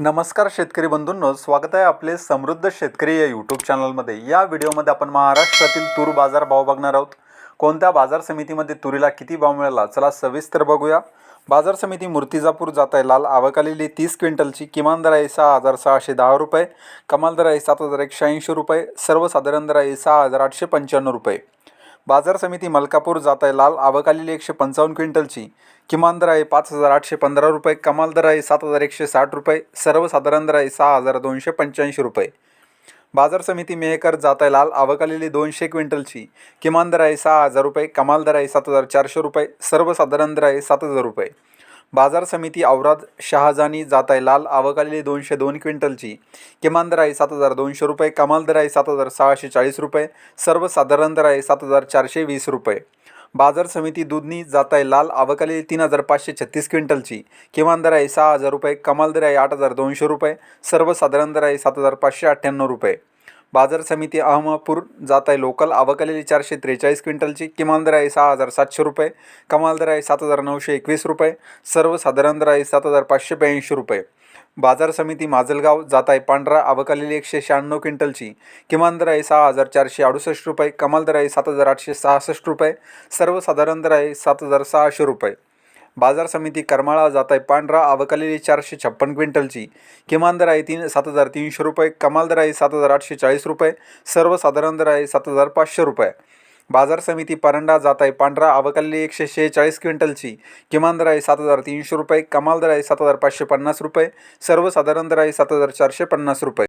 नमस्कार शेतकरी बंधूंनो स्वागत आहे आपले समृद्ध शेतकरी या यूट्यूब चॅनलमध्ये या व्हिडिओमध्ये आपण महाराष्ट्रातील तूर बाजार भाव बघणार आहोत. कोणत्या बाजार समितीमध्ये तुरीला किती भाव मिळाला? चला सविस्तर बघूया. बाजार समिती मूर्तिजापूर जात आहे. लाल आवक आलेली तीस क्विंटलची. किमान दर आहे सहा हजार सहाशे दहा रुपये. कमाल दर आहे सात हजार एकशे ऐंशी रुपये. सर्वसाधारण दर आहे सहा हजार आठशे पंच्याण्णव रुपये. बाजार समिती मलकापूर जात आहे लाल आवक आलेली एकशे पंचावन्न क्विंटलची. किमान दर आहे पाच हजार आठशे पंधरा रुपये कमाल दर आहे सात हजार एकशे साठ रुपये सर्वसाधारण दर आहे सहा हजार दोनशे पंच्याऐंशी रुपये. बाजार समिती मेहकर जात आहे लाल आवक आलेली दोनशे क्विंटलची. किमान दर आहे सहा हजार रुपये कमाल दर आहे सात हजार चारशे रुपये सर्वसाधारण दर आहे सात हजार रुपये. बाजार समिती औराद शहाजानी जात आहे लाल आवक आलेली दोनशे दोन क्विंटलची. किमान दर आहे सात हजार दोनशे रुपये कमाल दर आहे सात हजार सहाशे चाळीस रुपये सर्वसाधारण दर आहे सात हजार चारशे वीस रुपये. बाजार समिती दुधनी जात आहे लाल आवक आलेली तीन हजार पाचशे छत्तीस क्विंटलची. किमान दर आहे सहा हजार रुपये कमाल दर आहे आठ हजार दोनशे रुपये सर्वसाधारण दर आहे सात हजार पाचशे अठ्ठ्याण्णव रुपये. बाजार समिती अहमदपूर जात आहे. लोकल आवक चारशे त्रेचाळीस क्विंटलची. किमान दर आहे सहा हजार सातशे रुपये. कमाल दर आहे सात हजार नऊशे एकवीस रुपये. सर्वसाधारण दर आहे सात हजार पाचशे ब्याऐंशी रुपये. बाजार समिती माजलगाव जात आहे. पांढरा आवक एकशे शहाण्णव क्विंटलची. किमान दर आहे सहा हजार चारशे अडुसष्ट रुपये. कमाल दर आहे सात हजार आठशे सहासष्ट रुपये. सर्वसाधारण दर आहे सात हजार सहाशे रुपये. बाजार समिती करमाळा जात आहे पांढरा आवकलेली चारशे छप्पन क्विंटलची. किमान दर आहे तीन सात हजार तीनशे रुपये. कमाल दर आहे सात हजार आठशे चाळीस रुपये. सर्वसाधारण दर आहे सात हजार पाचशे रुपये. बाजार समिती परंडा जात आहे पांढरा आवक एकशे शेहेचाळीस क्विंटलची. किमान दर आहे सात हजार तीनशे रुपये. कमाल दर आहे सात हजार पाचशे पन्नास रुपये. सर्वसाधारण दर आहे सात हजार चारशे पन्नास रुपये.